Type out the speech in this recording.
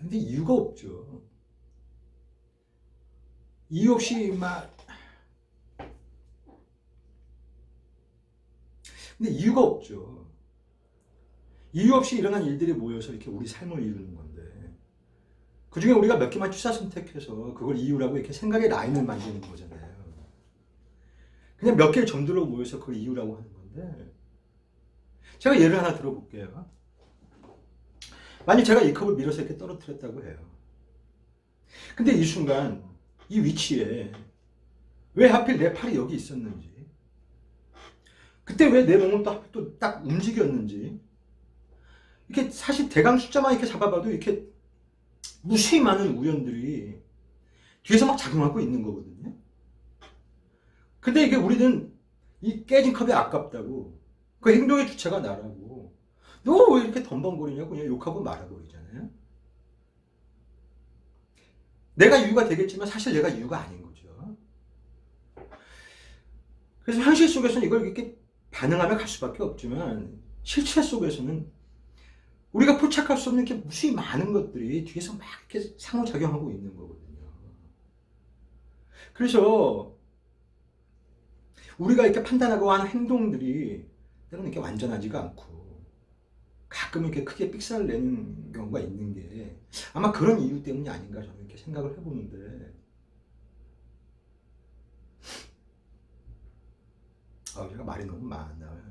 근데 이유가 없죠. 이유 없이 막 근데 이유가 없죠. 이유 없이 일어난 일들이 모여서 이렇게 우리 삶을 이루는 건데 그 중에 우리가 몇 개만 취사 선택해서 그걸 이유라고 이렇게 생각의 라인을 만드는 거잖아요. 그냥 몇 개의 점들로 모여서 그걸 이유라고 하는 건데 제가 예를 하나 들어볼게요. 만약 제가 이 컵을 밀어서 이렇게 떨어뜨렸다고 해요. 근데 이 순간 이 위치에 왜 하필 내 팔이 여기 있었는지 그때 왜 내 몸은 또딱 움직였는지 이렇게 사실 대강 숫자만 이렇게 잡아봐도 이렇게 무수히 많은 우연들이 뒤에서 막 작용하고 있는 거거든요. 근데 이게 우리는 이 깨진 컵이 아깝다고 그 행동의 주체가 나라고 너 왜 이렇게 덤벙거리냐고 그냥 욕하고 말아버리잖아요. 내가 이유가 되겠지만 사실 내가 이유가 아닌 거죠. 그래서 현실 속에서는 이걸 이렇게 반응하며 갈 수밖에 없지만 실체 속에서는 우리가 포착할 수 없는 이렇게 무수히 많은 것들이 뒤에서 막 이렇게 상호작용하고 있는 거거든요. 그래서 우리가 이렇게 판단하고 하는 행동들이 때로는 이렇게 완전하지가 않고 가끔 이렇게 크게 삑사를 내는 경우가 있는 게 아마 그런 이유 때문이 아닌가 저는 이렇게 생각을 해보는데 아, 제가 말이 너무 많아요.